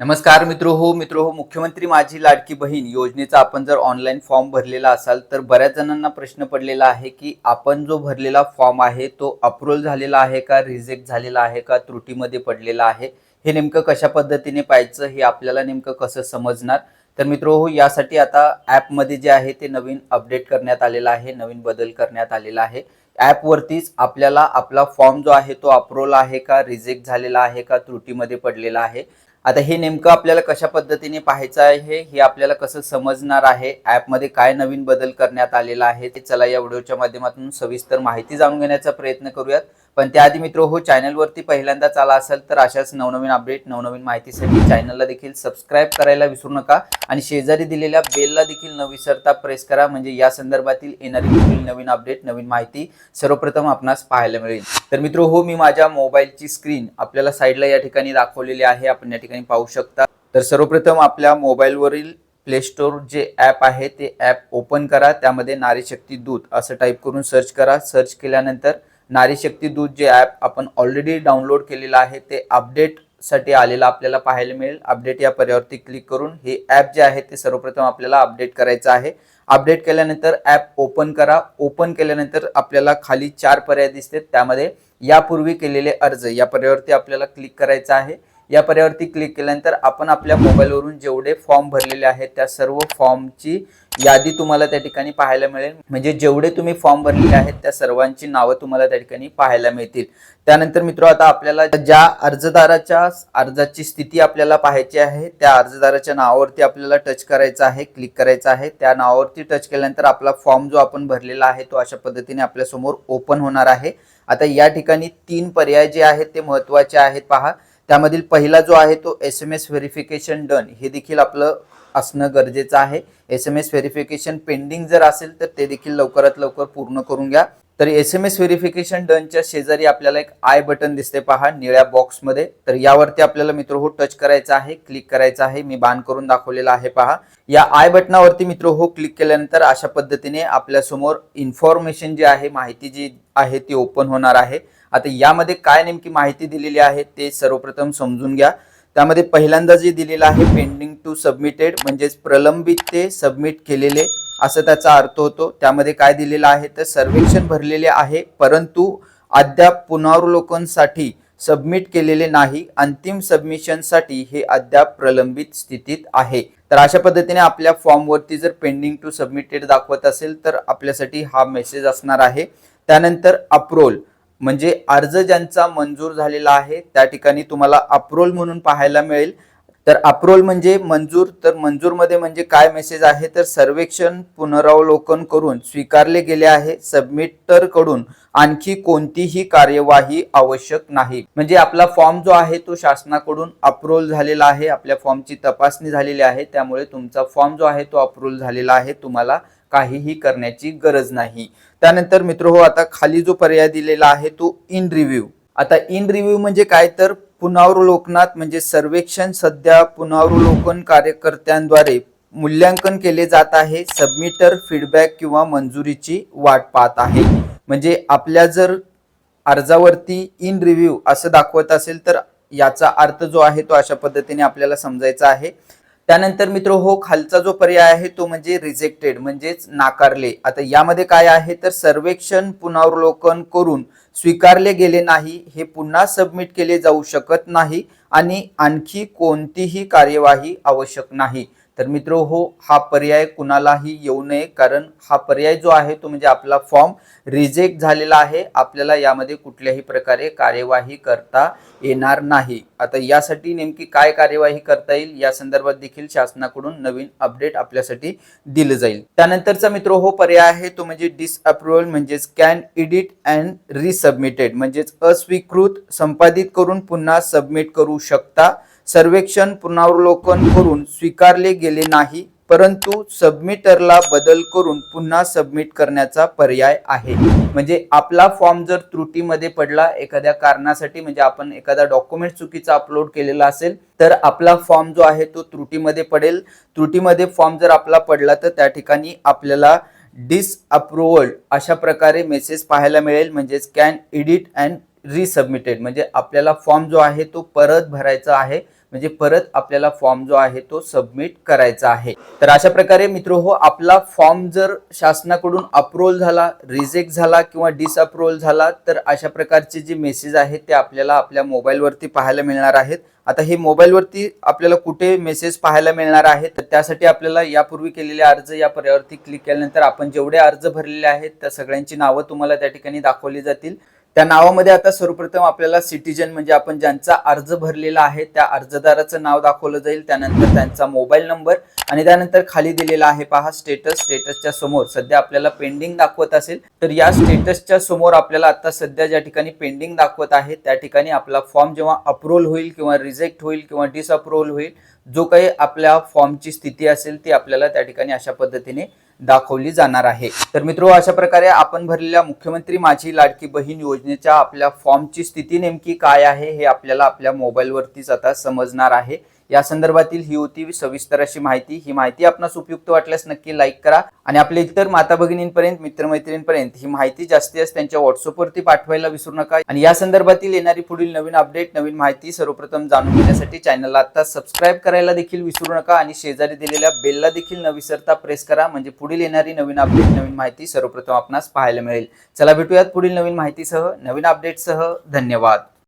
नमस्कार मित्र हो मित्र हो मुख्यमंत्री माझी लाडकी बहीण योजनेचा आपण जर ऑनलाईन फॉर्म भरलेला असाल तर बऱ्याच जणांना प्रश्न पडलेला आहे की आपण जो भरलेला फॉर्म आहे तो अप्रूव्ह झालेला आहे का रिजेक्ट झालेला आहे का त्रुटीमध्ये पडलेला आहे? हे नेमकं कशा पद्धतीने पाहायचं हे आपल्याला नेमकं कसं समजणार? तर मित्र हो यासाठी आता ॲपमध्ये जे आहे ते नवीन अपडेट करण्यात आलेलं आहे नवीन बदल करण्यात आलेला आहे. ॲपवरतीच आपल्याला आपला फॉर्म जो आहे तो अप्रूव्हल आहे का रिजेक्ट झालेला आहे का त्रुटीमध्ये पडलेला आहे? आता हे नेमकं आपल्याला कशा पद्धतीने पाहायचं आहे? हे आपल्याला कसं समजणार आहे? ॲपमध्ये काय नवीन बदल करण्यात आलेला आहे? ते चला या व्हिडिओच्या माध्यमातून सविस्तर माहिती जाणून घेण्याचा प्रयत्न करूयात. पण त्याआधी मित्र हो चॅनलवरती पहिल्यांदाच आला असेल तर अशाच नवनवीन अपडेट नवनवीन माहितीसाठी चॅनलला देखील सबस्क्राईब करायला विसरू नका आणि शेजारी दिलेल्या बेलला देखील न विसरता प्रेस करा म्हणजे या संदर्भातील येणारी नवीन अपडेट नवीन माहिती सर्वप्रथम आपणास पाहायला मिळेल. तर मित्र हो मी माझ्या मोबाईलची स्क्रीन आपल्याला साईडला या ठिकाणी दाखवलेली आहे आपण या ठिकाणी पाहू शकता. तर सर्वप्रथम आपल्या मोबाईलवरील प्ले स्टोर जे ॲप आहे ते ॲप ओपन करा त्यामध्ये नारी शक्ती दूत असं टाईप करून सर्च करा. सर्च केल्यानंतर नारी शक्ती दूत जे ॲप आपण ऑलरेडी डाउनलोड केलेलं आहे ते अपडेटसाठी आलेलं आपल्याला पाहायला मिळेल. अपडेट या पर्यावरती क्लिक करून हे ॲप जे आहे ते सर्वप्रथम आपल्याला अपडेट करायचं आहे. अपडेट केल्यानंतर ॲप ओपन करा. ओपन केल्यानंतर आपल्याला खाली चार पर्याय दिसतात. त्यामध्ये यापूर्वी केलेले अर्ज या पर्यायावरती आपल्याला क्लिक करायचं आहे. या पर्यावरती क्लिक केल्यानंतर आपण आपल्या मोबाईलवरून जेवढे फॉर्म भरलेले आहेत त्या सर्व फॉर्मची यादी तुम्हाला त्या ठिकाणी पाहायला मिळेल. म्हणजे जेवढे तुम्ही फॉर्म भरलेले आहेत त्या सर्वांची नावं तुम्हाला त्या ठिकाणी पाहायला मिळतील. त्यानंतर मित्र आता आपल्याला ज्या अर्जदाराच्या अर्जाची स्थिती आपल्याला पाहायची आहे त्या अर्जदाराच्या नावावरती आपल्याला टच करायचं आहे क्लिक करायचं आहे. त्या नावावरती टच केल्यानंतर आपला फॉर्म जो आपण भरलेला आहे तो अशा पद्धतीने आपल्यासमोर ओपन होणार आहे. आता या ठिकाणी तीन पर्याय जे आहेत ते महत्त्वाचे आहेत. पहा त्यामधील पहिला जो आहे तो S M S verification done हे देखील आपलं असणं गरजेचं आहे. S M S verification pending जर असेल तर ते देखील लवकरात लवकर पूर्ण करून घ्या. तर एस एम एस व्हेरिफिकेशन डनच्या शेजारी आपल्याला एक आय बटन दिसते पहा निळ्या बॉक्समध्ये तर यावरती आपल्याला मित्र हो टच करायचं आहे क्लिक करायचं आहे. मी बाण करून दाखवलेला आहे पहा. या आय बटनावरती मित्र हो क्लिक केल्यानंतर अशा पद्धतीने आपल्यासमोर इन्फॉर्मेशन जी आहे माहिती जी आहे ती ओपन होणार आहे. आता यामध्ये काय नेमकी माहिती दिलेली आहे ते सर्वप्रथम समजून घ्या. त्यामध्ये पहिल्यांदा जे दिलेलं आहे पेंडिंग टू सबमिटेड म्हणजेच प्रलंबित ते सबमिट केलेले असं त्याचा अर्थ होतो. त्यामध्ये काय दिलेलं आहे तर सर्वेक्षण भरलेले आहे परंतु अद्याप पुनरावलोकनसाठी सबमिट केलेले नाही. अंतिम सबमिशनसाठी हे अद्याप प्रलंबित स्थितीत आहे. तर अशा पद्धतीने आपल्या फॉर्मवरती जर पेंडिंग टू सबमिटेड दाखवत असेल तर आपल्यासाठी हा मेसेज असणार आहे. त्यानंतर अप्रोल म्हणजे अर्ज ज्यांचा मंजूर झालेला आहे त्या ठिकाणी तुम्हाला अप्रोल म्हणून पाहायला मिळेल. तर अप्रोल म्हणजे मंजूर तर मंजूरमध्ये म्हणजे काय मेसेज आहे? तर सर्वेक्षण पुनरावलोकन करून स्वीकारले गेले आहे सबमिटरकडून आणखी कोणतीही कार्यवाही आवश्यक नाही. म्हणजे आपला फॉर्म जो आहे तो शासनाकडून अप्रूव्हल झालेला आहे. आपल्या फॉर्मची तपासणी झालेली आहे. त्यामुळे तुमचा फॉर्म जो आहे तो अप्रूव्हल झालेला आहे. तुम्हाला काहीही करण्याची गरज नाही. त्यानंतर मित्र हो आता खाली जो पर्याय दिलेला आहे तो इन रिव्ह्यू आता इन रिव्ह्यू म्हणजे काय? तर पुनरावलोकनात म्हणजे सर्वेक्षण सध्या पुनरावलोकन कार्यकर्त्यांद्वारे मूल्यांकन केले जात आहे. सबमिटर फीडबॅक किंवा मंजुरीची वाट पाहत आहे. म्हणजे आपल्या जर अर्जावरती इन रिव्ह्यू असं दाखवत असेल तर याचा अर्थ जो आहे तो अशा पद्धतीने आपल्याला समजायचा आहे. त्यानंतर मित्र हो खालचा जो पर्याय आहे तो म्हणजे रिजेक्टेड म्हणजेच नाकारले. आता यामध्ये काय आहे? तर सर्वेक्षण पुनरावलोकन करून स्वीकारले गेले नाही हे पुन्हा सबमिट केले जाऊ शकत नाही आणि आणखी कोणतीही कार्यवाही आवश्यक नाही. तर मित्र हो हा पर्याय कुणालाही येऊ नये कारण हा पर्याय जो आहे तो म्हणजे आपला फॉर्म रिजेक्ट झालेला आहे. आपल्याला यामध्ये कुठल्याही प्रकारे कार्यवाही करता येणार नाही. आता यासाठी नेमकी काय कार्यवाही करता येईल या संदर्भात देखील शासनाकडून नवीन अपडेट आपल्यासाठी दिलं जाईल. त्यानंतरचा मित्र हो पर्याय आहे तो म्हणजे डिसअप्रुव्हल म्हणजेच कॅन एडिट अँड रिसबमिटेड म्हणजेच अस्वीकृत संपादित करून पुन्हा सबमिट करू शकता. सर्वेक्षण पुनरावलोकन करून स्वीकारले गेले नाही परंतु सबमिटरला बदल करून पुन्हा सबमिट करण्याचा पर्याय आहे. म्हणजे आपला फॉर्म जर त्रुटीमध्ये पडला एखाद्या कारणासाठी म्हणजे आपण एखादा डॉक्युमेंट चुकीचा अपलोड केलेला असेल तर आपला फॉर्म जो आहे तो त्रुटीमध्ये पडेल. त्रुटीमध्ये फॉर्म जर आपला पडला तर त्या ठिकाणी आपल्याला डिसअप्रुव्हल अशा प्रकारे मेसेज पाहायला मिळेल. म्हणजेच कॅन एडिट अँड रिसबमिटेड म्हणजे आपल्याला फॉर्म जो आहे तो परत भरायचा आहे. म्हणजे परत आपल्याला फॉर्म जो आहे तो सबमिट करायचा आहे. तर अशा प्रकारे मित्र हो आपला फॉर्म जर शासनाकडून अप्रुव्हल झाला रिजेक्ट झाला किंवा डिसअप्रुव्हल झाला तर अशा प्रकारचे जे मेसेज आहेत ते आपल्याला आपल्या मोबाईलवरती पाहायला मिळणार आहेत. आता हे मोबाईलवरती आपल्याला कुठे मेसेज पाहायला मिळणार आहेत तर त्यासाठी आपल्याला यापूर्वी केलेले अर्ज या पर्यावरती क्लिक केल्यानंतर आपण जेवढे अर्ज भरलेले आहेत त्या सगळ्यांची नावं तुम्हाला त्या ठिकाणी दाखवली जातील. त्या नावामध्ये आता सर्वप्रथम आपल्याला सिटीजन म्हणजे आपण ज्यांचा अर्ज भरलेला आहे त्या अर्जदाराचं नाव दाखवलं जाईल. त्यानंतर त्यांचा मोबाईल नंबर आणि त्यानंतर खाली दिलेला आहे पहा स्टेटस स्टेटसच्या समोर सध्या आपल्याला पेंडिंग दाखवत असेल. तर या स्टेटसच्या समोर आपल्याला आता सध्या ज्या ठिकाणी पेंडिंग दाखवत आहे त्या ठिकाणी आपला फॉर्म जेव्हा अप्रुव्हल होईल किंवा रिजेक्ट होईल किंवा डिसअप्रुव्हल होईल जो काही आपल्या फॉर्मची स्थिती असेल ती आपल्याला त्या ठिकाणी अशा पद्धतीने दाखवली जाणार आहे. तर मित्रो अशा प्रकारे आपण भरलेल्या मुख्यमंत्री माझी लाडकी बहीण योजनेच्या आपल्या फॉर्मची स्थिती नेमकी काय आहे हे आपल्याला आपल्या मोबाईलवरतीच आता समजणार आहे. या संदर्भातील ही होती सविस्तर अशी माहिती. ही माहिती आपणास उपयुक्त वाटल्यास नक्की लाईक करा. आणि आपल्या इतर माता भगिनींपर्यंत मित्रमैत्रिणींपर्यंत ही माहिती जास्तीत जास्त त्यांच्या व्हॉट्सअपवरती पाठवायला विसरू नका. आणि या संदर्भातील येणारी पुढील नवीन अपडेट नवीन माहिती सर्वप्रथम जाणून घेण्यासाठी चॅनलला आता सबस्क्राईब करायला देखील विसरू नका. आणि शेजारी दिलेल्या बेलला देखील न विसरता प्रेस करा. म्हणजे पुढील येणारी नवीन अपडेट नवीन माहिती सर्वप्रथम आपणास पाहायला मिळेल. चला भेटूयात पुढील नवीन माहितीसह नवीन अपडेटसह धन्यवाद.